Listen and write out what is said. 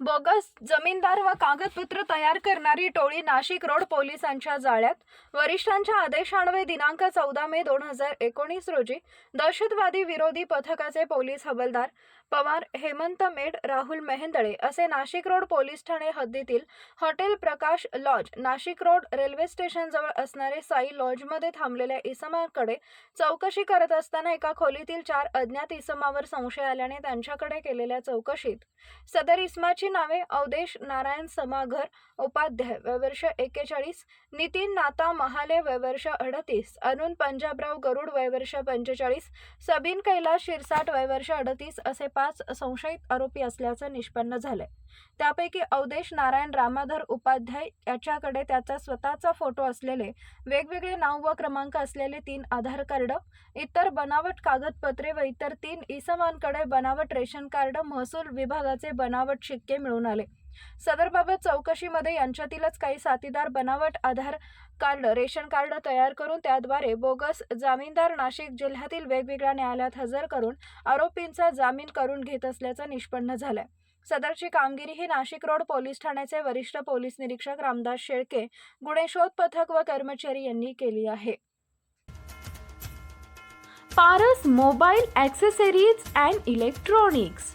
Bogus जमीनदार व कागदपत्र तयार करणारी टोळी नाशिक रोड पोलिसांच्या जाळ्यात. वरिष्ठांच्या आदेशान्वये दिनांक चौदा मे दोन हजार एकोणीस रोजी दहशतवादी विरोधी पथकाचे पोलीस हवालदार पवार हेमंत मेड राहुल मेहेंदळे असे नाशिक रोड पोलीस ठाणे हद्दीतील hotel Prakash lodge Nashik road railway स्टेशनजवळ असणारे साई लॉजमध्ये थांबलेल्या इसमाकडे चौकशी करत असताना एका खोलीतील चार अज्ञात इसमावर संशय आल्याने त्यांच्याकडे केलेल्या चौकशीत सदर इसमाची नावे अवदेश नारायण समाघर उपाध्याय वयवर्ष एक्केचाळीस नितीन नाता महाले वयवर्ष अडतीस अरुण पंजाबराव गरुड वयवर्ष पंचेचाळीस सबीन कैलास शिरसाट वयवर्ष अडतीस असे पाच संशयित आरोपी असल्याचं निष्पन्न झालंय. त्यापैकी अवदेश नारायण रामाधर उपाध्याय याच्याकडे त्याचा स्वतःचा फोटो असलेले वेगवेगळे नाव व क्रमांक असलेले तीन आधार कार्ड इतर बनावट कागदपत्रे व इतर तीन इसमांकडे बनावट रेशन कार्ड महसूल विभागाचे बनावट शिक्के मिळून आले. सदरबाबत चौकशीमध्ये यांच्यातीलच काही साथीदार बनावट आधार कार्ड रेशन कार्ड तयार करून त्याद्वारे बोगस जामीनदार नाशिक जिल्ह्यातील वेगवेगळ्या न्यायालयात हजर करून आरोपींचा जामीन करून घेत असल्याचं निष्पन्न झालंय. सदरची कामगिरी ही नाशिक रोड पोलीस ठाण्याचे वरिष्ठ पोलीस निरीक्षक रामदास शेळके गुन्हे शोध पथक व कर्मचारी यांनी केली आहे. Paras mobile accessories and electronics